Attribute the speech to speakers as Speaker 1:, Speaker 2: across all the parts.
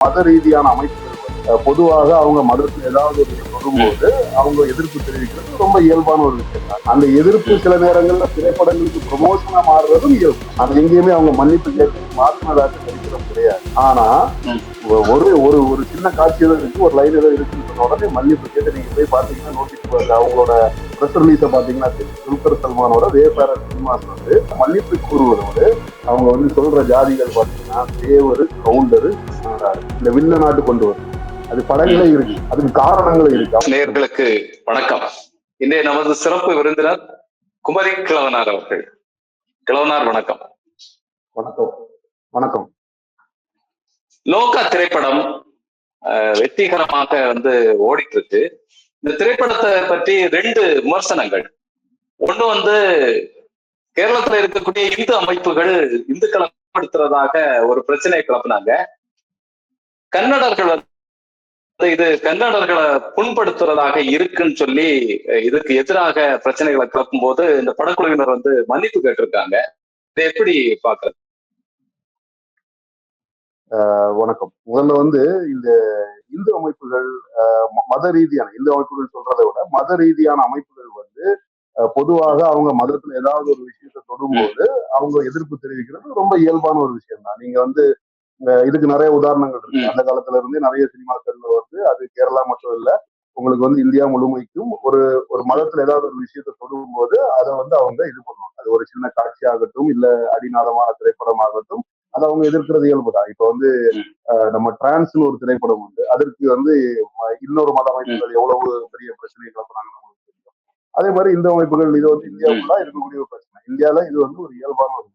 Speaker 1: மத ரீதியான அமைப்புகள் பொதுவாக அவங்க மதத்தில் ஏதாவது ஒரு சொல்லும்போது அவங்க எதிர்ப்பு தெரிவிக்கிறது ரொம்ப இயல்பான ஒரு விஷயம். அந்த எதிர்ப்பு சில நேரங்கள்ல திரைப்படங்களுக்கு ப்ரொமோஷனா மாறுறதும் இயல்பு. அது எங்கேயுமே அவங்க மன்னிப்பு கேட்டு மாற்றினதாக தெரிவிக்கிறோம் கிடையாது. ஆனா ஒரு ஒரு ஒரு சின்ன காட்சி ஏதோ இருக்கு ஒரு லைன் ஏதோ இருக்குன்னு சொன்ன உடனே மன்னிப்பு கேட்டு நீங்க போய் பாத்தீங்கன்னா நோட்டீஸ் அவங்களோட ப்ரெஸ் ரிலீஸை பார்த்தீங்கன்னா தெரியும். துல்கர் சல்மானோட வேப்பார சினிமாஸ் வந்து மன்னிப்பு கூறுவதோடு அவங்க வந்து சொல்ற ஜாதிகள் பார்த்தீங்கன்னா தேவர் கவுண்டரு இந்த வில்ல நாட்டு கொண்டு வரும் அது படங்களே இருக்கு. அதுக்கு காரணங்களும் இருக்கு.
Speaker 2: நேயர்களுக்கு வணக்கம். இன்றைய நமது சிறப்பு விருந்தினர் குமரி கிழவனார் அவர்கள். கிழவனார் வணக்கம்.
Speaker 1: வணக்கம். வணக்கம்.
Speaker 2: லோகா திரைப்படம் வெற்றிகரமாக வந்து ஓடிட்டு இருக்கு இந்த திரைப்படத்தை பற்றி ரெண்டு விமர்சனங்கள். ஒண்ணு வந்து கேரளத்துல இருக்கக்கூடிய இந்து அமைப்புகள் இந்துக்களை படுத்துறதாக ஒரு பிரச்சனையை கிளப்பினாங்க. கன்னடர்கள் வந்து இது கன்னடர்களை புண்படுத்துறதாக இருக்குன்னு சொல்லி இதுக்கு எதிராக பிரச்சனைகளை கிளப்பும் போது இந்த படக்குழுவினர் வந்து மன்னிப்பு கேட்டிருக்காங்க. இதை எப்படி பாக்குறது
Speaker 1: வணக்கம். முதல்ல வந்து இந்த இந்து அமைப்புகள் மத ரீதியான இந்து அமைப்புகள் சொல்றதை விட மத ரீதியான அமைப்புகள் வந்து பொதுவாக அவங்க மதத்துல ஏதாவது ஒரு விஷயத்தை தொடும்போது அவங்க எதிர்ப்பு தெரிவிக்கிறது ரொம்ப இயல்பான ஒரு விஷயம் தான் நீங்க வந்து இதுக்கு நிறைய உதாரணங்கள் இருக்கு. அந்த காலத்துல இருந்தே நிறைய சினிமாக்கள்ல வந்து அது கேரளா மட்டும் இல்ல உங்களுக்கு வந்து இந்தியா முழுமைக்கும் ஒரு ஒரு மதத்துல ஏதாவது ஒரு விஷயத்தை தொடும்போது அதை வந்து அவங்க இது பண்ணுவாங்க. அது ஒரு சின்ன காட்சியாகட்டும் இல்ல அடிநாதமான திரைப்படமாகட்டும் அதை அவங்க எதிர்க்கிறது இயல்புதான் இப்ப வந்து நம்ம டிரான்ஸ்னு ஒரு திரைப்படம் உண்டு. அதற்கு வந்து இன்னொரு மத அமைப்புகள் எவ்வளவு பெரிய பிரச்சனையை கிளப்புறாங்கன்னு நமக்கு தெரியும். அதே மாதிரி இந்த அமைப்புகள் இது வந்து இந்தியாவுக்குள்ள இருக்கக்கூடிய ஒரு பிரச்சனை. இந்தியால இது வந்து ஒரு இயல்பான ஒரு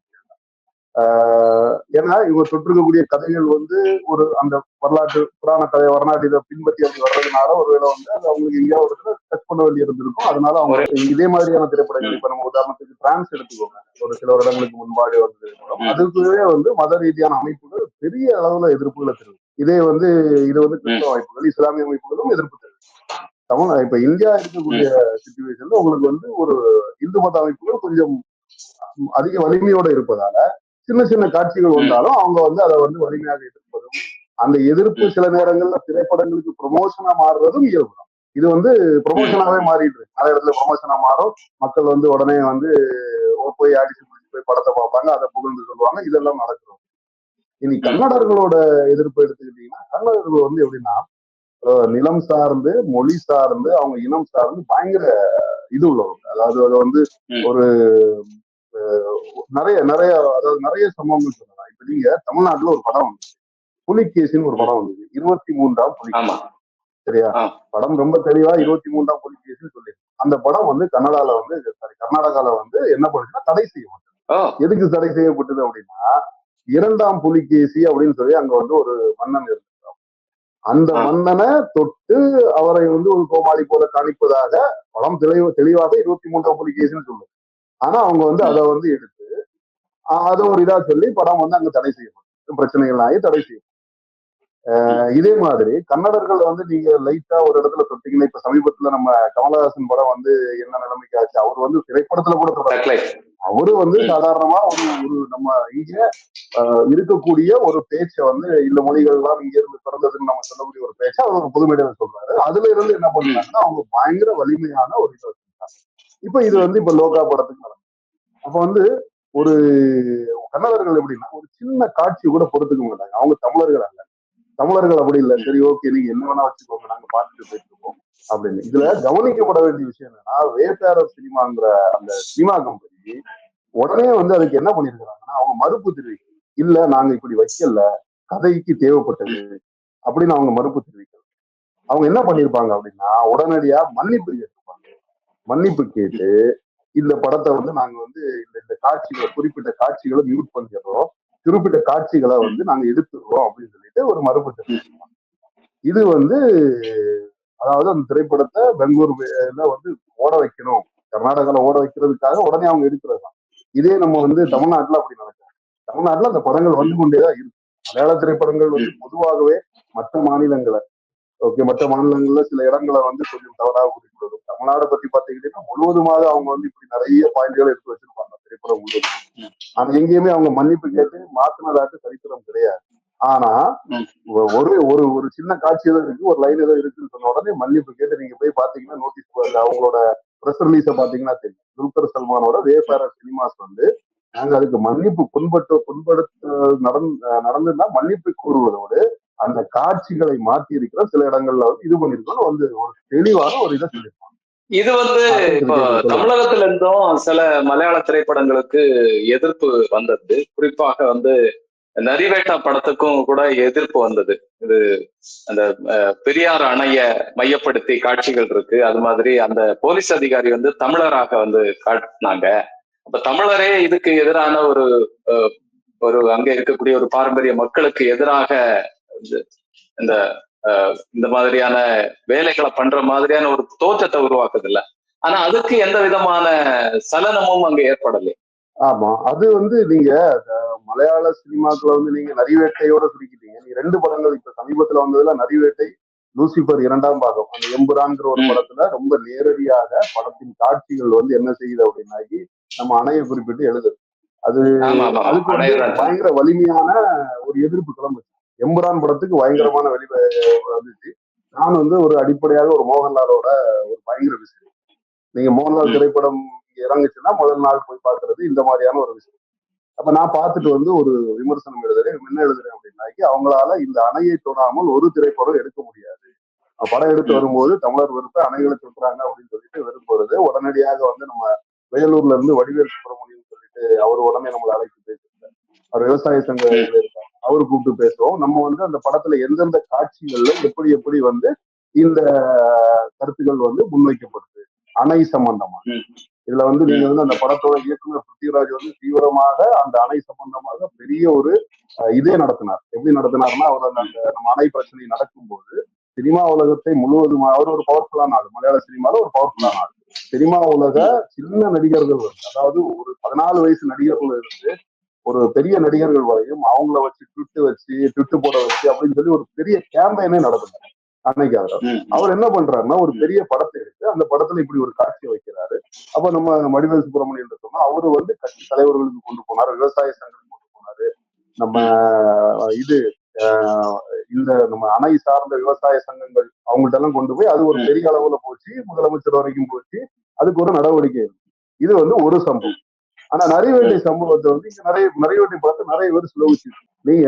Speaker 1: ஏன்னா இவங்க தொற்றிருக்கக்கூடிய கதைகள் வந்து ஒரு அந்த வரலாற்று புராண கதை வரலாற்று இதை பின்பற்றி அப்படி வர்றதுனால ஒருவேளை வந்து அது அவங்களுக்கு எங்கேயாவது இடத்துல டச் பண்ண வேண்டி இருந்திருக்கும். அதனால அவங்க இதே மாதிரியான திரைப்படங்கள் இப்ப நம்ம உதாரணத்துக்கு டிரான்ஸ் எடுத்துக்கோங்க. ஒரு சில வருடங்களுக்கு முன்பாடி வந்த அதுக்குவே வந்து மத ரீதியான அமைப்புகள் பெரிய அளவுல எதிர்ப்புகளை தெரிவிக்கும் இதே வந்து இது வந்து கிறிஸ்தவ அமைப்புகள் இஸ்லாமிய அமைப்புகளும் எதிர்ப்பு தெரிவிக்கும் தமிழ் இப்ப இந்தியா இருக்கக்கூடிய சுச்சுவேஷன்ல உங்களுக்கு வந்து ஒரு இந்து மத அமைப்புகள் கொஞ்சம் அதிக வலிமையோட இருப்பதால சின்ன சின்ன காட்சிகள் வந்தாலும் அவங்க வந்து அதை வந்து வலிமையாக எதிர்ப்பதும் அந்த எதிர்ப்பு சில நேரங்கள்ல திரைப்படங்களுக்கு ப்ரொமோஷனா மாறுறதும் இயல்பு. இது வந்து ப்ரொமோஷனாவே மாறிட்டு இருக்கு நிறைய இடத்துல ப்ரொமோஷனா மாறும். மக்கள் வந்து உடனே வந்து போய் பிடிச்சு போய் படத்தை பார்ப்பாங்க அதை புகழ்ந்து சொல்லுவாங்க. இதெல்லாம் நடக்கும் இனி கன்னடர்களோட எதிர்ப்பு எடுத்துக்கிட்டீங்கன்னா கன்னடர்கள் வந்து எப்படின்னா நிலம் சார்ந்து மொழி சார்ந்து அவங்க இனம் சார்ந்து பயங்கர இது உள்ளவங்க. அதாவது அது வந்து. ஒரு நிறைய நிறைய அதாவது நிறைய சம்பவங்கள் சொல்லலாம் இப்ப நீங்க தமிழ்நாட்டுல ஒரு படம் வந்து புலிகேசின்னு ஒரு படம் வந்தது. இருபத்தி மூன்றாம் புலிகேசி. சரியா. படம் ரொம்ப தெளிவா இருபத்தி மூன்றாம் புலிகேசின்னு சொல்லி அந்த படம் வந்து கன்னடால வந்து சாரி கர்நாடகால வந்து என்ன பண்ணுச்சுன்னா தடை செய்யப்பட்டது. எதுக்கு தடை செய்யப்பட்டது அப்படின்னா இரண்டாம் புலிகேசி அப்படின்னு சொல்லி அங்க வந்து ஒரு மன்னன் இருந்தார் அந்த. மன்னனை தொட்டு அவரை வந்து ஒரு கோமாளி போல காணிப்பதாக படம் தெளிவு தெளிவாக இருபத்தி மூன்றாம் புலிகேசின்னு சொல்லுது. ஆனா அவங்க வந்து அதை வந்து எடுத்து அதை ஒரு இதா சொல்லி படம் வந்து அங்க தடை செய்யப்படும். பிரச்சனைகள் ஆகி தடை செய்யும் இதே மாதிரி கன்னடர்கள் வந்து நீங்க லைட்டா ஒரு இடத்துல தொட்டீங்கன்னா இப்ப சமீபத்துல நம்ம கமலஹாசன் படம் வந்து என்ன நிலைமைக்கு ஆச்சு? அவர் வந்து திரைப்படத்துல கூட தொடர
Speaker 2: தக்லை
Speaker 1: அவரு வந்து. சாதாரணமா ஒரு ஒரு நம்ம இங்க இருக்கக்கூடிய ஒரு பேச்சை வந்து இந்த மொழிகள் எல்லாம் இங்க இருந்து பிறந்ததுன்னு நம்ம சொல்லக்கூடிய ஒரு பேச்சை அவர் ஒரு புது மேடையில சொல்றாரு. அதுல இருந்து என்ன பண்றாங்கன்னா அவங்க பயங்கர வலிமையான ஒரு இதை இப்ப இது வந்து இப்ப லோகா படத்துக்கு நடக்கும் அப்ப வந்து ஒரு கன்னடர்கள் எப்படின்னா ஒரு சின்ன காட்சி கூட பொறுத்துக்க மாட்டாங்க. அவங்க தமிழர்கள் அல்ல. தமிழர்கள் அப்படி இல்லை. சரி ஓகே நீங்க என்ன வேணா வச்சுக்கோங்க. நாங்க பார்த்துட்டு போயிட்டு இருக்கோம் அப்படின்னு. இதுல கவனிக்கப்பட வேண்டிய விஷயம் என்னன்னா வேட்டாரர் சினிமாங்கிற அந்த சினிமா கம்பெனி உடனே வந்து அதுக்கு என்ன பண்ணிருக்கிறாங்கன்னா அவங்க மறுப்பு தெரிவிக்க இல்ல நாங்க இப்படி வைக்கல. கதைக்கு தேவைப்பட்டது அப்படின்னு அவங்க மறுப்பு தெரிவிக்கல அவங்க என்ன பண்ணிருப்பாங்க அப்படின்னா உடனடியா மன்னிப்பு மன்னிப்பு கேட்டு இந்த படத்தை வந்து நாங்க வந்து இந்த இந்த காட்சிகளை குறிப்பிட்ட காட்சிகளை மியூட் பண்ணிடுறோம். குறிப்பிட்ட காட்சிகளை வந்து நாங்க எடுத்துடுறோம் அப்படின்னு சொல்லிட்டு ஒரு மறுபட்ட தெரிவிச்சிருப்பாங்க இது வந்து அதாவது அந்த திரைப்படத்தை பெங்களூர்ல வந்து ஓட வைக்கணும். கர்நாடகால ஓட வைக்கிறதுக்காக உடனே அவங்க எடுக்கிறது தான். இதே நம்ம வந்து தமிழ்நாட்டுல அப்படி நடக்கும் தமிழ்நாட்டுல அந்த படங்கள் வந்து கொண்டேதான் இருக்கு. மலையாள திரைப்படங்கள் வந்து பொதுவாகவே மற்ற மாநிலங்களை ஓகே மற்ற மாநிலங்கள்ல சில இடங்களை வந்து கொஞ்சம் தவறாக குறிப்பிடுவது தமிழ்நாடு பத்தி பாத்தீங்கன்னா முழுவதுமாக அவங்க வந்து இப்படி நிறைய பாயிண்ட்களை எடுத்து வச்சிருப்பாங்க. திரைப்படம் முழுவதும் ஆனா எங்கேயுமே அவங்க மன்னிப்பு கேட்டு மாத்தினதாக சரித்திரம் கிடையாது. ஆனா ஒரு ஒரு ஒரு சின்ன காட்சி ஏதோ இருக்கு ஒரு லைன் ஏதோ இருக்குன்னு சொன்ன உடனே மன்னிப்பு கேட்டு நீங்க போய் பாத்தீங்கன்னா நோட்டீஸ் அவங்களோட ப்ரெஸ் ரிலீஸ பாத்தீங்கன்னா தெரியும். துல்கர் சல்மானோட வேஃபேர சினிமாஸ் வந்து நாங்க அதுக்கு மன்னிப்பு புண்பட்டு புண்படுத்த நடந்து நடந்துன்னா மன்னிப்பு கூறுவதோடு அந்த காட்சிகளை மாற்றி இருக்கிற சில இடங்கள்ல வந்து இது பண்ணிருக்கோம் வந்து ஒரு தெளிவான ஒரு இதை சொல்லியிருக்கோம்
Speaker 2: இது வந்து இப்போ தமிழகத்துல இருந்தும் சில மலையாள திரைப்படங்களுக்கு எதிர்ப்பு வந்தது. குறிப்பாக வந்து நரிவேட்டா படத்துக்கும் கூட எதிர்ப்பு வந்தது. இது அந்த பெரியார் அணைய மையப்படுத்தி காட்சிகள் இருக்கு. அது மாதிரி அந்த போலீஸ் அதிகாரி வந்து தமிழராக வந்து காட்டினாங்க. அப்ப தமிழரே இதுக்கு எதிரான ஒரு ஒரு அங்க இருக்கக்கூடிய ஒரு பாரம்பரிய மக்களுக்கு எதிராக இந்த- இந்த இந்த மாதிரியான வேலைகளை பண்ற மாதிரியான ஒரு தோற்றத்தை உருவாக்குது இல்ல ஆனா அதுக்கு எந்த விதமான சலனமும் அங்க ஏற்படலை.
Speaker 1: ஆமா அது வந்து நீங்க மலையாள சினிமாக்களை வந்து நீங்க நரிவேட்டையோட சுருக்கிட்டீங்க. நீங்க ரெண்டு படங்கள் இப்ப சமீபத்துல வந்ததுல நரிவேட்டை லூசிபர் இரண்டாம் பாகம் அந்த எம்புரான்ங்கிற ஒரு. படத்துல ரொம்ப நேரடியாக படத்தின் காட்சிகள் வந்து என்ன செய்யுது அப்படின்னாக்கி நம்ம அணையை குறிப்பிட்டு எழுதுது அது அதுக்கு வந்து பயங்கர வலிமையான ஒரு எதிர்ப்பு கிளம்புச்சு. எம்புரான் படத்துக்கு பயங்கரமான வெளி வந்துச்சு. நான் வந்து ஒரு அடிப்படையாக ஒரு மோகன்லாலோட ஒரு பயங்கர விஷயம் நீங்க மோகன்லால். திரைப்படம் இங்க இறங்குச்சுன்னா முதல் நாள் போய் பார்க்கிறது இந்த மாதிரியான ஒரு விஷயம் அப்ப நான் பார்த்துட்டு வந்து ஒரு விமர்சனம் எழுதுறேன் என்ன எழுதுறேன் அப்படின்னாக்கி அவங்களால இந்த அணையை தொடாமல் ஒரு திரைப்படம் எடுக்க முடியாது. படம் எடுத்து. வரும்போது தமிழர் வெறுப்பு அணைகளை தொட்டுறாங்க அப்படின்னு சொல்லிட்டு வெறுப்பு வருது. உடனடியாக வந்து நம்ம வேலூர்ல இருந்து வடிவேல் சுப்பிரமணியம் சொல்லிட்டு அவர் உடனே நம்மளை அழைத்து பேசியிருக்காரு அவர் விவசாய சங்க இருக்காரு அவரு கூப்பிட்டு பேசுவோம். நம்ம வந்து அந்த படத்துல எந்தெந்த காட்சிகள்ல எப்படி எப்படி வந்து இந்த கருத்துக்கள் வந்து முன்வைக்கப்படுது. அணை சம்பந்தமா. இதுல வந்து நீங்க வந்து அந்த படத்தோட இயக்குனர் பிருத்திவிராஜ் வந்து தீவிரமாக அந்த அணை சம்பந்தமாக பெரிய ஒரு இதே நடத்தினார். எப்படி நடத்தினார்னா அவர் அந்த நம்ம அணை பிரச்சனை நடக்கும்போது சினிமா உலகத்தை முழுவதும் அவர் ஒரு பவர்ஃபுல்லான ஆள். மலையாள சினிமால ஒரு பவர்ஃபுல்லான ஆள். சினிமா உலக சின்ன நடிகர்கள் வந்து அதாவது ஒரு பதினாலு வயசு நடிகர்கள் இருந்து ஒரு பெரிய நடிகர்கள் வரையும் அவங்கள வச்சு ட்விட்டு வச்சு ட்விட்டு போட வச்சு அப்படின்னு சொல்லி ஒரு பெரிய கேம்பெயினே நடத்துனார் அன்னைக்கு அவர். அவர் என்ன பண்றாருன்னா ஒரு பெரிய படத்தை எடுத்து அந்த படத்துல இப்படி ஒரு காட்சி வைக்கிறாரு அப்ப நம்ம மடிவேல் சுப்பிரமணியன் இருக்கோம் அவரு வந்து கட்சி தலைவர்களுக்கு கொண்டு போனார் விவசாய சங்கத்துக்கு கொண்டு போனாரு நம்ம இது இந்த நம்ம அணை சார்ந்த விவசாய சங்கங்கள் அவங்கள்ட்ட எல்லாம் கொண்டு போய் அது ஒரு. பெரிய அளவுல போச்சு முதலமைச்சர் வரைக்கும் போச்சு அதுக்கு ஒரு நடவடிக்கை இருக்கு. இது வந்து ஒரு சம்பவம் ஆனா நரிவேட்டை சம்பவத்தை வந்து இங்க நிறைய நரிவேட்டை பார்த்து நிறைய பேர் ஸ்லோவிச்சு நீங்க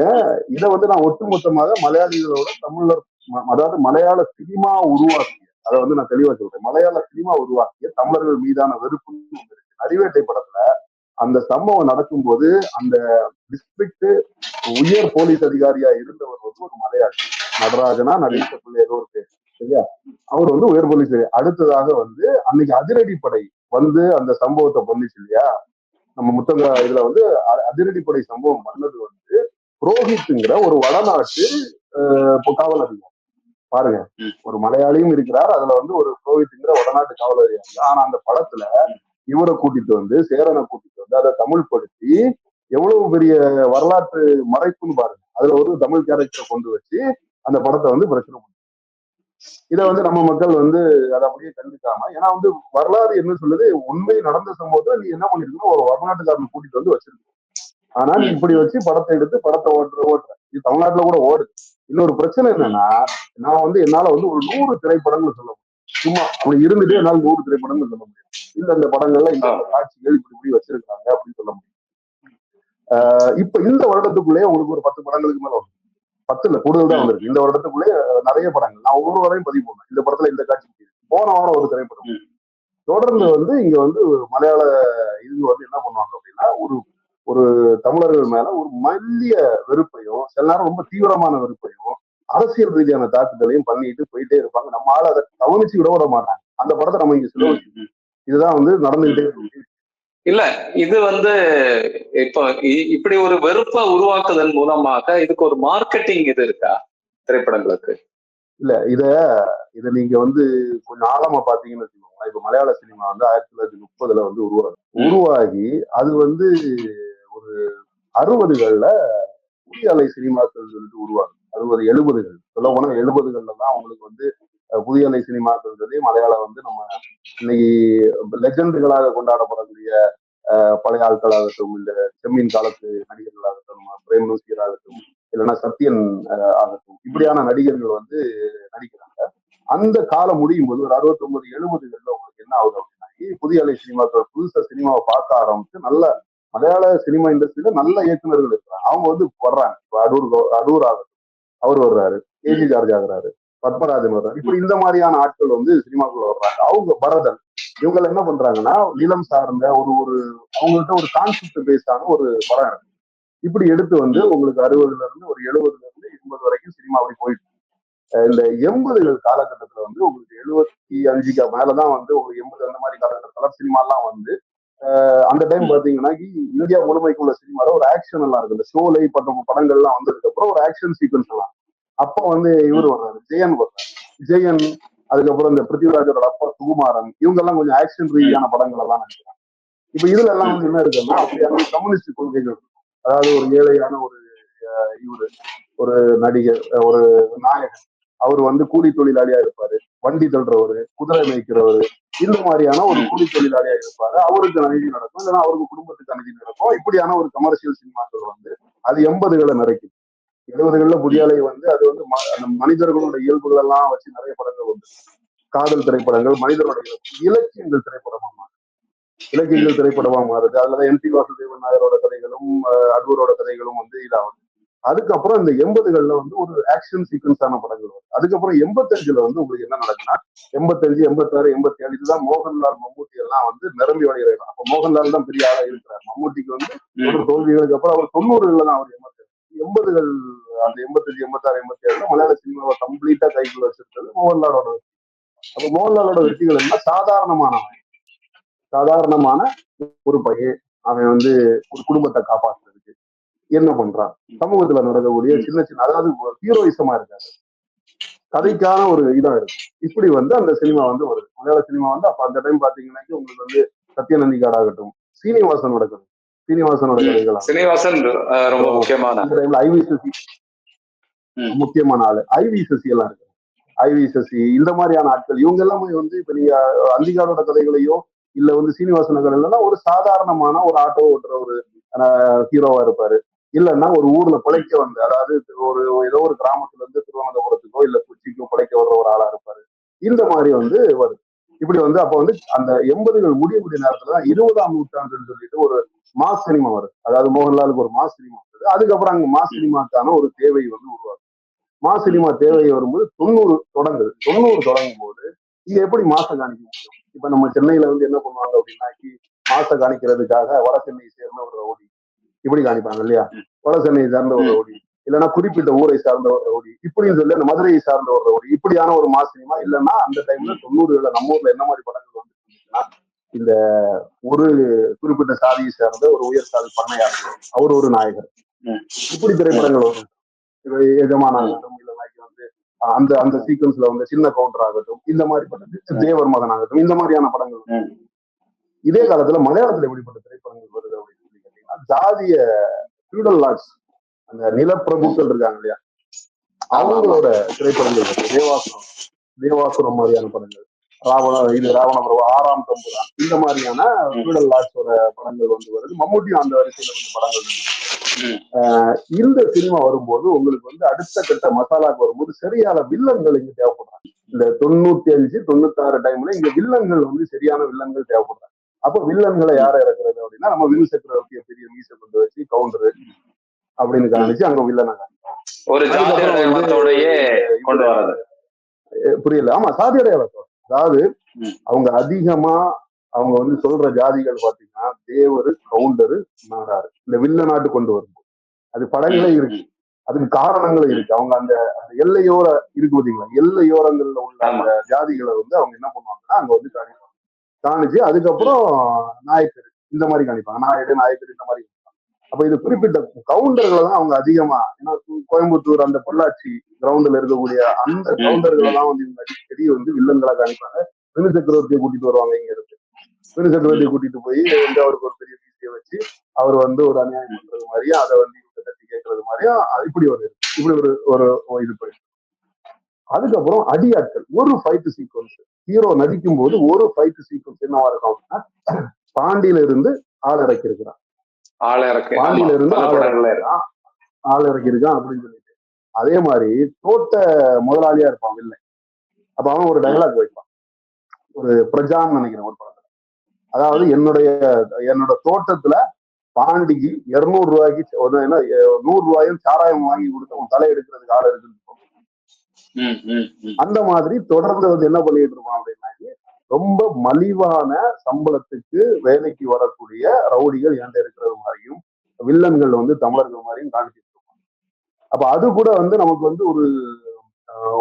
Speaker 1: இதை வந்து நான் ஒட்டுமொத்தமாக மலையாளிகளோட தமிழர் அதாவது மலையாள சினிமா உருவாக்கிய அதை வந்து நான் தெளிவா சொல்றேன். மலையாள சினிமா உருவாக்கிய தமிழர்கள் மீதான வெறுப்புன்னு ஒண்ணு இருக்கு. நரிவேட்டை படத்துல அந்த சம்பவம் நடக்கும்போது அந்த டிஸ்ட்ரிக்ட் உயர் போலீஸ் அதிகாரியா இருந்தவர் வந்து ஒரு மலையாளி. நடராஜனா நடித்த பிள்ளை ஏதோ ஒரு பேர். சரியா? அவர் வந்து உயர் போலீஸ் அடுத்ததாக வந்து அன்னைக்கு அதிரடி படை வந்து அந்த சம்பவத்தை பண்ணிச்சு இல்லையா? நம்ம முத்தங்க இதுல வந்து அதிரடிப்படை சம்பவம் பண்ணது வந்து புரோஹித்துங்கிற ஒரு வடநாட்டு காவல் அதிகாரி பாருங்க. ஒரு மலையாளியும் இருக்கிறார். அதுல வந்து ஒரு புரோஹித்துங்கிற வடநாட்டு காவல் அதிகாரி ஆனா அந்த படத்துல இவரை கூட்டிட்டு வந்து சேரனை கூட்டிட்டு வந்து அதை தமிழ் படுத்தி எவ்வளவு பெரிய வரலாற்று மறைப்புன்னு பாருங்க. அதுல ஒரு தமிழ் கேரக்டரை கொண்டு வச்சு அந்த படத்தை வந்து பிரச்சனை இதை வந்து நம்ம மக்கள் வந்து அதை அப்படியே கண்டுக்காம ஏன்னா வந்து வரலாறு என்ன சொல்லுது? உண்மை நடந்த சம்பவத்தை நீ என்ன பண்ணிருக்கணும்? ஒரு வரநாட்டுக்காரன் கூட்டிட்டு வந்து வச்சிருக்க ஆனா நீ இப்படி வச்சு படத்தை எடுத்து படத்தை ஓட்டுற ஓட்டுற. இது தமிழ்நாட்டுல கூட ஓடுது. இன்னொரு பிரச்சனை என்னன்னா நான் வந்து என்னால வந்து ஒரு நூறு திரைப்படங்கள் சொல்ல முடியும். சும்மா அப்படி இருந்துட்டு என்னால நூறு திரைப்படங்கள் சொல்ல முடியும் இந்த இந்த படங்கள்ல இந்த காட்சிகள் இப்படி இப்படி வச்சிருக்காங்க அப்படின்னு சொல்ல முடியும். ஆஹ் இப்ப இந்த வருடத்துக்குள்ளேயே உங்களுக்கு ஒரு பத்து படங்களுக்கு மேல வரும். பத்து இல்ல கூடுதல் தான் வந்திருக்கு. இந்த வருடத்துக்குள்ளே நிறைய படங்கள். நான் ஒவ்வொரு வரையும் பதிவு பண்ணேன் இந்த படத்துல இந்த காட்சி. போன வாரம் ஒரு திரைப்படம். தொடர்ந்து வந்து இங்க வந்து மலையாள இது வந்து என்ன பண்ணுவாங்க அப்படின்னா ஒரு ஒரு தமிழர்கள் மேல ஒரு மெல்லிய வெறுப்பையும் சில நேரம் ரொம்ப தீவிரமான வெறுப்பையும் அரசியல் ரீதியான தாக்குதலையும் பண்ணிட்டு போயிட்டே இருப்பாங்க. நம்ம ஆள அதை கவனிச்சு விட விட மாட்டாங்க. அந்த படத்தை நம்ம இங்க சொல்ல
Speaker 2: ம்.
Speaker 1: இதுதான் வந்து நடந்துகிட்டே இருக்கு.
Speaker 2: இல்ல இது வந்து இப்போ இப்படி ஒரு வெறுப்பை உருவாக்குதன் மூலமாக இதுக்கு ஒரு மார்க்கெட்டிங் இது இருக்கா திரைப்படங்களுக்கு?
Speaker 1: இல்ல இத இத நீங்க வந்து கொஞ்சம் ஆழமா பாத்தீங்கன்னு வச்சுக்கோங்களேன். இப்ப மலையாள சினிமா வந்து ஆயிரத்தி தொள்ளாயிரத்தி முப்பதுல வந்து உருவாகுது
Speaker 2: ம்.
Speaker 1: உருவாகி அது வந்து ஒரு அறுபதுகள்ல புதிய அலை சினிமாக்கள் சொல்லிட்டு உருவாகுது அறுபது எழுபதுகள். சொல்ல போனா எழுபதுகள்ல தான் அவங்களுக்கு வந்து புதிய அலை சினிமாக்கள் மலையாளம் வந்து நம்ம இன்னைக்கு லெஜண்டுகளாக கொண்டாடப்படக்கூடிய பழைய ஆட்களாகட்டும் இல்ல செம்மீன் காலத்து நடிகர்களாகட்டும் பிரேம் நூசியராகட்டும் இல்லைன்னா சத்யன் ஆகட்டும் இப்படியான நடிகர்கள் வந்து நடிக்கிறாங்க. அந்த காலம் முடியும் போது ஒரு அறுபத்தொன்பது எழுபதுகள்ல உங்களுக்கு என்ன ஆகுது அப்படின்னா புதிய அலை சினிமாக்கள் புதுசா சினிமாவை பார்க்க ஆரம்பிச்சு நல்ல மலையாள சினிமா இண்டஸ்ட்ரியில நல்ல இயக்குநர்கள் இருக்கிறாங்க. அவங்க வந்து வர்றாங்க. இப்போ அடூர் அடூர் ஆகட்டும். அவர் வர்றாரு. ஏஜி ஜார்ஜ் ஆகுறாரு. பத்மராஜன் வர்றாரு இப்படி இந்த மாதிரியான ஆட்கள் வந்து சினிமாக்குள்ள வர்றாங்க. அவங்க பரதன் இவங்க என்ன பண்றாங்கன்னா நிலம் சார்ந்த ஒரு ஒரு அவங்கள்ட்ட ஒரு கான்செப்ட் பேஸான ஒரு படம் இருக்கு. இப்படி எடுத்து வந்து உங்களுக்கு அறுபதுல இருந்து ஒரு எழுபதுல இருந்து எண்பது வரைக்கும் சினிமா அப்படி போயிட்டு இந்த எண்பதுகள் காலகட்டத்துல வந்து உங்களுக்கு எழுபத்தி அஞ்சுக்கு மேலதான் வந்து ஒரு எண்பது அந்த மாதிரி காலகட்டத்துல சினிமா எல்லாம் வந்து அந்த டைம் பாத்தீங்கன்னா இந்தியா முழுமைக்குள்ள சினிமால ஒரு ஆக்ஷன் எல்லாம் இருக்கு இந்த ஷோலை பட்ட படங்கள்லாம் வந்ததுக்கு அப்புறம் ஒரு ஆக்ஷன் சீக்வன்ஸ் எல்லாம். அப்ப வந்து இவர் வர்றாரு ஜெயன் வர்றாரு. ஜெயன் அதுக்கப்புறம் இந்த பிருத்திவிராஜரோட அப்பா சுகுமாரன் இவங்க எல்லாம் கொஞ்சம் ஆக்ஷன் ரீதியான படங்கள் எல்லாம் நடிக்கிறாங்க. இப்ப இதுல எல்லாம் வந்து என்ன இருக்குன்னா அப்படியான கம்யூனிஸ்ட் கொள்கைகள் அதாவது ஒரு ஏழையான ஒரு இவரு ஒரு நடிகர் ஒரு நாயகன். அவர் வந்து கூலி தொழிலாளியா இருப்பாரு வண்டி தள்ளுறவரு குதிரை மேய்க்கிறவரு இந்த மாதிரியான ஒரு கூலி தொழிலாளியா இருப்பாரு. அவருக்கு அநீதி நடக்கும் இல்லைன்னா அவருக்கு குடும்பத்துக்கு அநீதி நடக்கும். இப்படியான ஒரு கமர்ஷியல் சினிமாக்கள் வந்து அது எண்பதுகளை நிறைக்கும் எழுபதுகள்ல புதியாலை வந்து அது வந்து ம- அந்த மனிதர்களோட இயல்புகள் எல்லாம் வச்சு நிறைய படங்கள் வந்து காதல் திரைப்படங்கள் மனிதனோட இயல்பு இலக்கியங்கள் திரைப்படமா மாறுது. இலக்கியங்கள் திரைப்படமா மாறுது. அதுலதான் என் டி வாசுதேவன் நாயரோட கதைகளும் அடூரோட கதைகளும் வந்து இதாகுது. அதுக்கப்புறம் இந்த எண்பதுகள்ல வந்து ஒரு ஆக்ஷன் சீக்வன்ஸான படங்கள் வரும் அதுக்கப்புறம் எண்பத்தஞ்சுல வந்து உங்களுக்கு என்ன நடக்குன்னா எண்பத்தஞ்சு எண்பத்தாறு எண்பத்தி ஏழு இதுதான் மோகன்லால் மம்மூட்டி எல்லாம் வந்து நிரம்பி வழிகிறார். அப்ப மோகன்லால் தான் பெரிய ஆளா இருக்கிறார். மம்மூட்டிக்கு வந்து ஒரு தோல்விகளுக்கு அப்புறம் அவர் தொண்ணூறுல தான் அவர் எண்பதுகள் அந்த எண்பத்தஞ்சு எண்பத்தாறு எண்பத்தி ஏழுல மலையாள சினிமாவை கம்ப்ளீட்டா கைக்குள்ள வச்சிருக்கிறது மோகன்லாலோட வெற்றி. அப்ப மோகன்லாலோட வெற்றிகள் என்ன சாதாரணமானவன் சாதாரணமான ஒரு பையன் அவன் வந்து ஒரு குடும்பத்தை காப்பாற்றுறதுக்கு என்ன பண்றான்? சமூகத்துல நடக்கக்கூடிய சின்ன சின்ன அதாவது ஹீரோயிசமா இருக்காரு. கதைக்கான ஒரு இதா இருக்கு. இப்படி வந்து அந்த சினிமா வந்து வருது. மலையாள சினிமா வந்து அப்ப அந்த டைம் பாத்தீங்கன்னாக்கி உங்களுக்கு வந்து சத்யநந்திகாட் ஆகட்டும் சீனிவாசன் கதை. சீனிவாசனோட கதைகள்?
Speaker 2: சீனிவாசன் ரொம்ப முக்கியமான
Speaker 1: ஐவி சசி. முக்கியமான ஆளு. ஐவி சசி எல்லாம் இருக்கு. ஐவி சசி இந்த மாதிரியான ஆட்கள். இவங்க எல்லாமே வந்து இப்ப நீங்க அந்திகாரோட கதைகளையோ இல்ல வந்து சீனிவாசன கதைகள்லாம் ஒரு சாதாரணமான ஒரு ஆட்டோ ஓட்டுற ஒரு ஹீரோவா இருப்பாரு. இல்லைன்னா ஒரு ஊர்ல பிழைக்க வந்த அதாவது ஒரு ஏதோ ஒரு கிராமத்துல இருந்து திருவனந்தபுரத்துக்கோ இல்ல கொச்சிக்கோ பிழைக்க வர்ற ஒரு ஆளா இருப்பாரு. இந்த மாதிரி வந்து வருது. இப்படி வந்து அப்ப வந்து அந்த எண்பதுகள் முடியக்கூடிய நேரத்துல தான் இருபதாம் நூற்றாண்டுன்னு சொல்லிட்டு ஒரு மாஸ் சினிமா வருது அதாவது மோகன்லாலுக்கு ஒரு மாஸ் சினிமா வருது அதுக்கப்புறம் அங்க மாஸ் சினிமாக்கான ஒரு தேவை வந்து உருவாகுது. மாஸ் சினிமா தேவை வரும்போது தொண்ணூறு தொடங்குது. தொண்ணூறு தொடங்கும் போது இங்க எப்படி மாச காணிக்க முடியும்? இப்ப நம்ம சென்னையில வந்து என்ன பண்ணுவாங்க அப்படின்னா மாச காணிக்கிறதுக்காக வட சென்னை சேர்ந்த ஒரு ரவுடி. இப்படி காணிப்பாங்க இல்லையா? வட சென்னை சார்ந்த ஒரு ரவுடி. இல்லைன்னா குறிப்பிட்ட ஊரை சார்ந்த ஒரு ரவுடி. இப்படின்னு சொல்லி அந்த மதுரையை சார்ந்த ஒரு ரவுடி. இப்படியான ஒரு மாஸ் சினிமா இல்லைன்னா அந்த டைம்ல தொண்ணூறுல நம்ம ஊர்ல என்ன மாதிரி படங்கள் வந்துச்சுன்னா இந்த ஒரு குறிப்பிட்ட சாதியை சார்ந்த ஒரு உயர் சாதி பண்ணையார் அவர் ஒரு நாயகர். இப்படி திரைப்படங்கள் வரும். எஜமான வந்து அந்த அந்த சீக்வன்ஸ்ல வந்து சின்ன கவுண்டர் ஆகட்டும் இந்த மாதிரி படங்கள் தேவர் மகன் ஆகட்டும் இந்த மாதிரியான படங்கள். இதே காலத்துல மலையாளத்துல எப்படிப்பட்ட திரைப்படங்கள் வருது அப்படின்னு சொல்லி கேட்டீங்கன்னா ஜாதிய ஃபியூடல் லாட்ஸ் அந்த நிலப்பிரபுக்கள் இருக்காங்க இல்லையா? அவங்களோட திரைப்படங்கள் தேவாசுரம் தேவாசுரம் மாதிரியான படங்கள். ராவண இது ராவண பிரபு ஆறாம் தம்புரான் இந்த மாதிரியான ஃபியூடல் லாட்ஸோட படங்கள் வந்து வருது. மம்முட்டியும் அந்த வரிசையில வந்து படங்கள் இந்த சினிமா வரும்போது உங்களுக்கு வந்து அடுத்த கட்ட மசாலாக்கு வரும்போது சரியான வில்லன்கள் இங்க தேவைப்படுறாங்க. இந்த தொண்ணூத்தி அஞ்சு தொண்ணூத்தாறு டைம்ல இங்க வில்லன்கள் வந்து சரியான வில்லன்கள் தேவைப்படுறாங்க. அப்ப வில்லன்களை யார இறக்குறது அப்படின்னா நம்ம வில்லு சக்கரவர்த்திய பெரிய மீசை கொண்டு வச்சு கவுண்டரு அப்படின்னு காமிச்சு அங்க வில்லனாங்க
Speaker 2: ஒரு
Speaker 1: புரியல. ஆமா சாதி அடையாளத்தோட அதாவது. அவங்க அதிகமா அவங்க வந்து சொல்ற ஜாதிகள் பாத்தீங்கன்னா தேவரு கவுண்டரு நாடாரு. இந்த வில்ல நாட்டு கொண்டு வரும்போது. அது படங்களே இருக்கு. அதுக்கு காரணங்களும் இருக்கு. அவங்க அந்த எல்லையோர இருக்கு பாத்தீங்களா? எல்லையோரங்கள்ல உள்ள அந்த ஜாதிகளை வந்து அவங்க என்ன பண்ணுவாங்கன்னா அங்க வந்து காணிப்பாங்க. காணிச்சு அதுக்கப்புறம் நாயக்கர். இந்த மாதிரி காணிப்பாங்க. நாயுடு நாயக்கர் இந்த மாதிரி. அப்ப இது குறிப்பிட்ட கவுண்டர்களை தான் அவங்க அதிகமா ஏன்னா கோயம்புத்தூர் அந்த பொள்ளாச்சி கிரவுண்ட்ல இருக்கக்கூடிய அந்த கவுண்டர்களை தான் வந்து இவங்க அடிக்கடி வந்து வில்லன்களா காணிப்பாங்க வினு சக்கரவர்த்தியை கூட்டிட்டு வருவாங்க இங்க இருந்து. வினு சக்கரவர்த்தியை கூட்டிட்டு போய் வந்து அவருக்கு ஒரு பெரிய வீசியை வச்சு அவர் வந்து ஒரு அநியாயம் பண்றது மாதிரியும் அதை வந்து இவங்க தட்டி கேட்கறது மாதிரியும் இப்படி ஒரு இப்படி ஒரு ஒரு இது போயிட்டு அதுக்கப்புறம் அடியாட்கள். ஒரு ஃபைட் சீக்வன்ஸ் ஹீரோ நடிக்கும் போது ஒரு ஃபைட் சீக்வன்ஸ் என்னவா இருக்கும் அப்படின்னா பாண்டியில இருந்து ஆள் இறக்கி இருக்கிறான்
Speaker 2: ஆள
Speaker 1: பாண்டியில இருந்து அப்படின்னு சொல்லிட்டு. அதே மாதிரி தோட்ட முதலாளியா இருப்பான் இல்லை அப்ப அவன் ஒரு டைலாக் வைப்பான். ஒரு பிரஜான்னு நினைக்கிறேன் ஒரு படத்துல. அதாவது என்னுடைய என்னோட தோட்டத்துல பாண்டிக்கு இருநூறு ரூபாய்க்கு ஒரு என்ன நூறு ரூபாயும் சாராயம் வாங்கி கொடுத்து உன் தலை எடுக்கிறதுக்கு ஆள்
Speaker 2: ம்.
Speaker 1: அந்த மாதிரி தொடர்ந்து வந்து என்ன பண்ணிட்டு இருப்பான் அப்படின்னா ரொம்ப மலிவான சம்பளத்துக்கு வேலைக்கு வரக்கூடிய ரவுடிகள் என்கிட்ட இருக்கிறது மாதிரியும் வில்லன்கள் வந்து தமிழர்கள் மாதிரியும் காணிச்சிட்டு இருப்பான் அப்ப அது கூட வந்து நமக்கு வந்து ஒரு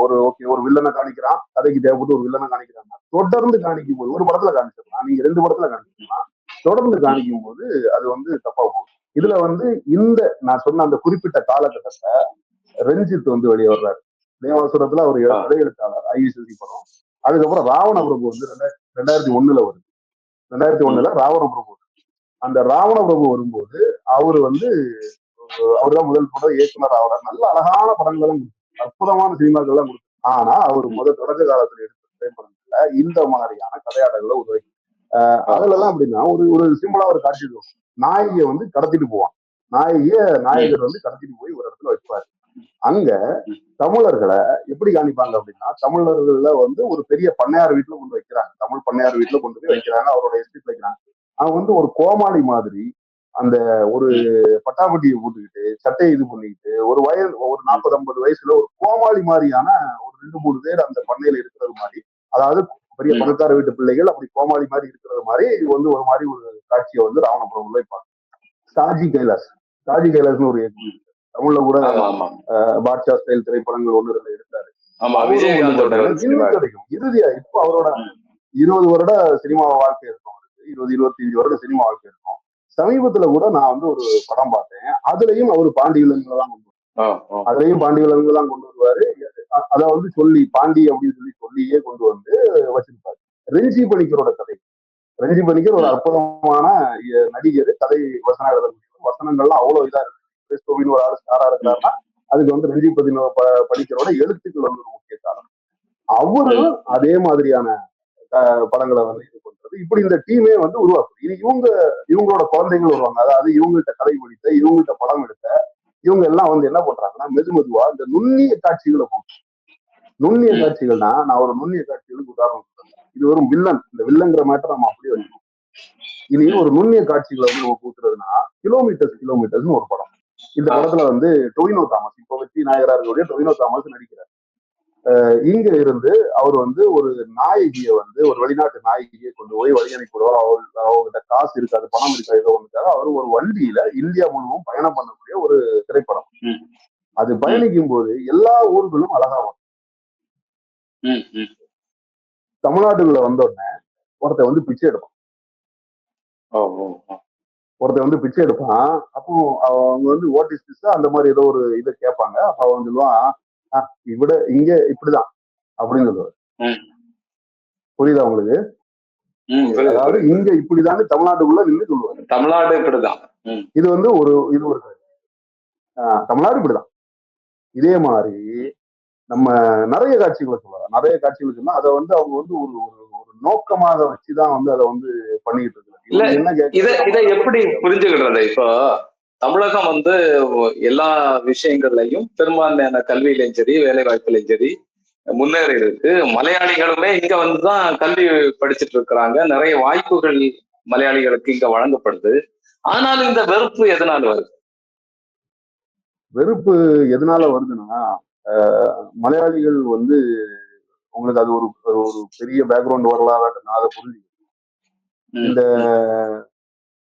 Speaker 1: ஒரு ஓகே ஒரு வில்லனை காணிக்கிறான் கதைக்கு தேவைப்பட்டு ஒரு வில்லனை காணிக்கிறாங்க தொடர்ந்து காணிக்கும் போது ஒரு படத்துல காணிச்சிடலாம். நீங்க ரெண்டு படத்துல காணிச்சிடலாம். தொடர்ந்து காணிக்கும் போது அது வந்து தப்பா போகும். இதுல வந்து இந்த நான் சொன்ன அந்த குறிப்பிட்ட காலகட்டத்தை ரஞ்சித் வந்து வெளியே வர்றாரு. தேவாசுரத்துல அவர்
Speaker 2: இடையெழுத்தாளர்
Speaker 1: கதை ஐஎஸ்எல்சி படம். அதுக்கப்புறம் ராவண பிரபு வந்து ரெண்டாயிரத்தி ரெண்டாயிரத்தி ஒண்ணுல வருது. ரெண்டாயிரத்தி ஒண்ணுல ராவண பிரபு. வருது. அந்த ராவண பிரபு வரும்போது அவரு வந்து அவர்தான் முதல் படம் இயக்குனர் ஆகிறார் நல்ல அழகான படங்களும் அற்புதமான சினிமாக்கள்லாம் கொடுத்தாரு ஆனா அவர் முதல் தொடக்க காலத்துல எடுத்த திரைப்படங்கள்ல இந்த மாதிரியான கதையாடல்களை உதவி அதுல எல்லாம் அப்படின்னா ஒரு ஒரு சிம்பிளா ஒரு காட்சி நாயகியை வந்து கடத்திட்டு போவான். நாயகிய நாயகர் வந்து கடத்திட்டு போய் ஒரு இடத்துல வைப்பாரு. அங்க தமிழர்களை எப்படி காணிப்பாங்க அப்படின்னா தமிழர்கள்ல வந்து ஒரு பெரிய பண்ணையார் வீட்டுல கொண்டு வைக்கிறாங்க. தமிழ் பண்ணையார் வீட்டுல கொண்டு போய் வைக்கிறாங்க அவரோட எஸ்டேட் வைக்கிறாங்க. அவன் வந்து ஒரு கோமாளி மாதிரி அந்த ஒரு பட்டாப்பட்டியை போட்டுக்கிட்டு சட்டையை இது பண்ணிக்கிட்டு ஒரு வயது ஒரு நாற்பது ஐம்பது வயசுல ஒரு கோமாளி மாதிரியான ஒரு ரெண்டு மூணு பேர் அந்த பண்ணையில இருக்கிறது மாதிரி அதாவது பெரிய. பணக்கார வீட்டு பிள்ளைகள் அப்படி கோமாளி மாதிரி இருக்கிறது மாதிரி இது வந்து ஒரு மாதிரி ஒரு காட்சியை வந்து ராவணபுரம்ல வைப்பாங்க. ஷாஜி கைலாஸ் ஷாஜி கைலாஸ்னு ஒரு தமிழ்ல கூட பாட்ஷா ஸ்டைல் திரைப்படங்கள் ஒண்ணு ரெண்டு எடுத்தாரு.
Speaker 2: ஆமா விஜயகாந்தோட
Speaker 1: கிடைக்கும். இறுதியா இப்போ அவரோட. இருபது வருட சினிமா வாழ்க்கை இருக்கும் அவருக்கு. இருபது இருபத்தஞ்சு வருட சினிமா வாழ்க்கை இருக்கும். சமீபத்துல கூட நான் வந்து ஒரு படம் பார்த்தேன். அதுலயும் அவர் பாண்டி விலங்குகளை தான் கொண்டு வருவாரு. அதுலயும் பாண்டி விலங்குகளை தான் கொண்டு வருவாரு. அ- அதை வந்து சொல்லி பாண்டி அப்படின்னு சொல்லி சொல்லியே கொண்டு வந்து வச்சிருப்பாரு. ரெஞ்சி பணிக்கரோட கதை. ரெஞ்சி பணிக்கர் ஒரு அற்புதமான நடிகர். கதை வசனம் எழுதக்கூடிய வசனங்கள்லாம் அவ்வளவு இதா இருக்கு. கிறிஸ்துவின் ஒரு ஆள் ஸ்டாரா இருக்கிறாருன்னா அதுக்கு வந்து நிதி பதினோ படிக்கிறோட எழுத்துக்கள் வந்து ஒரு முக்கிய காரணம். அவரும் அதே மாதிரியான படங்களை வந்து இது பண்றது. இப்படி இந்த டீமே வந்து உருவாக்குது. இது இவங்க இவங்களோட குழந்தைகள் வருவாங்க. அதாவது இவங்கள்ட்ட கதை பிடித்த இவங்கள்ட்ட படம் எடுத்த இவங்க எல்லாம் வந்து என்ன பண்றாங்கன்னா மெது மெதுவா இந்த நுண்ணிய காட்சிகளை போட்டு நுண்ணிய காட்சிகள்னா நான் ஒரு நுண்ணிய காட்சிகளுக்கு உதாரணம் சொல்றேன். இது ஒரு வில்லன். இந்த வில்லங்கிற மேட்டர் நம்ம அப்படியே வச்சுக்கோம் இனி ஒரு நுண்ணிய காட்சிகளை வந்து நம்ம கூத்துறதுன்னா கிலோமீட்டர்ஸ் கிலோமீட்டர்ஸ்னு ஒரு படம். இந்த. படத்துல வந்து டொவினோ தாமஸ் இப்போ வெற்றி நாயகரா இருக்கக்கூடிய டொவினோ தாமஸ் நடிக்கிறார் இங்க இருந்து அவர் வந்து ஒரு நாயகியை வந்து ஒரு வெளிநாட்டு நாயகியை கொண்டு போய் வழி அனுப்பிடுவார் அவர் அவங்ககிட்ட காசு இருக்காது பணம் இருக்காது ஏதோ ஒண்ணுக்காக அவர் ஒரு வண்டியில இந்தியா முழுவதும் பயணம் பண்ணக்கூடிய ஒரு திரைப்படம். அது பயணிக்கும் போது எல்லா ஊர்களும் அழகா வரும். தமிழ்நாட்டுக்குள்ள வந்த உடனே ஒருத்தன் வந்து பிச்சை எடுப்பான் ஒருத்தன் வந்து பிச்சை எடுப்பான். அப்போ அவங்க வந்து இஸ் திஸ் அந்த மாதிரி ஏதோ ஒரு இதை கேட்பாங்க. அப்ப அவன் சொல்லுவான் "ஆ, இவிட இங்க இப்படிதான் அப்படின்னு சொல்லுவார். புரியுதா உங்களுக்கு? அதாவது. இங்க இப்படிதான் தமிழ்நாட்டுக்குள்ள நின்று சொல்லுவார்.
Speaker 2: தமிழ்நாடு இப்படிதான்.
Speaker 1: இது வந்து ஒரு இது ஒரு தமிழ்நாடு இப்படிதான். இதே மாதிரி நம்ம நிறைய காட்சிகளை சொல்லலாம் நிறைய காட்சிகளை சொன்னா அதை வந்து அவங்க வந்து ஒரு ஒரு ஒரு நோக்கமாக வச்சுதான் வந்து அதை வந்து பண்ணிட்டு இருக்காங்க.
Speaker 2: இல்ல, இத இதை எப்படி புரிஞ்சுக்கிடுறது? இப்போ தமிழகம் வந்து எல்லா விஷயங்கள்லயும் பெரும்பான்மையான கல்வியிலையும் சரி வேலை வாய்ப்புலையும் சரி முன்னேறி இருக்கு. மலையாளிகளுமே இங்க வந்துதான் கல்வி படிச்சுட்டு இருக்கிறாங்க. நிறைய வாய்ப்புகள் மலையாளிகளுக்கு இங்க வழங்கப்படுது. ஆனாலும் இந்த வெறுப்பு எதனால வருது?
Speaker 1: வெறுப்பு எதனால வருதுன்னா மலையாளிகள் வந்து உங்களுக்கு அது ஒரு ஒரு பெரிய பேக்ரவுண்ட் வரலாறு நான் அதை
Speaker 2: ம்,
Speaker 1: இந்த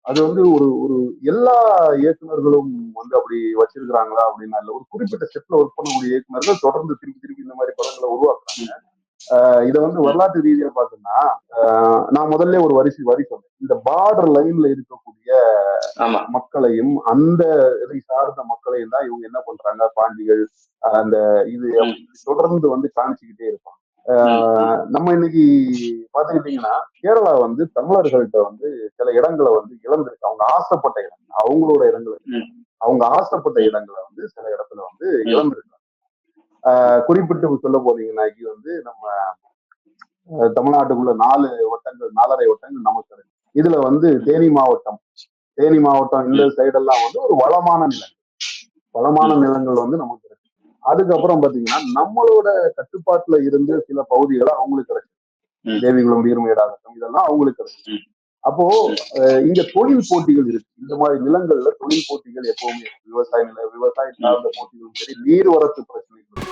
Speaker 1: அது வந்து ஒரு ஒரு எல்லா இயக்குனர்களும் வந்து அப்படி வச்சிருக்கிறாங்களா அப்படின்னா இல்ல. ஒரு குறிப்பிட்ட செட்ல ஒர்க் பண்ணக்கூடிய இயக்குனர்கள் தொடர்ந்து திருப்பி திருப்பி இந்த மாதிரி படங்களை உருவாக்குறாங்க. இதை வந்து வரலாற்று ரீதியா பார்த்தோம்னா நான் முதல்ல ஒரு வரிசை வரி சொன்னேன் இந்த பார்டர் லைன்ல இருக்கக்கூடிய மக்களையும் அந்த இதை சார்ந்த மக்களையும் தான் இவங்க என்ன பண்றாங்க? பாண்டிகள் அந்த இது தொடர்ந்து வந்து காமிச்சுக்கிட்டே இருப்பாங்க. நம்ம இன்னைக்கு பாத்துக்கிட்டீங்கன்னா கேரளா வந்து தமிழர்கள்ட்ட வந்து சில இடங்களை வந்து இழந்திருக்கு. அவங்க ஆசைப்பட்ட இடங்கள் அவங்களோட இடங்கள். அவங்க ஆசைப்பட்ட இடங்களை வந்து சில இடத்துல வந்து இழந்திருக்காங்க. ஆஹ் குறிப்பிட்டு சொல்ல போனீங்கன்னாக்கி வந்து நம்ம தமிழ்நாட்டுக்குள்ள நாலு வட்டங்கள் நாலரை வட்டங்கள் நமக்கு இருக்கு. இதுல வந்து தேனி மாவட்டம் தேனி மாவட்டம் இந்த சைடெல்லாம் வந்து ஒரு வளமான நிலம் வளமான நிலங்கள் வந்து நமக்கு கிடைக்கும் அதுக்கப்புறம் பாத்தீங்கன்னா நம்மளோட கட்டுப்பாட்டுல இருந்து சில பகுதிகளை அவங்களுக்கு கிடைக்கும்
Speaker 2: ம்.
Speaker 1: தேவிகுளம் நீர்மேடாகட்டும் இதெல்லாம் அவங்களுக்கு
Speaker 2: ம்.
Speaker 1: அப்போ இங்க தொழில் போட்டிகள் இருக்கு இந்த மாதிரி நிலங்கள்ல தொழில் போட்டிகள் எப்பவுமே. விவசாய நில விவசாயம் சார்ந்த போட்டிகளும் சரி நீர்வரத்து பிரச்சனைகளும்.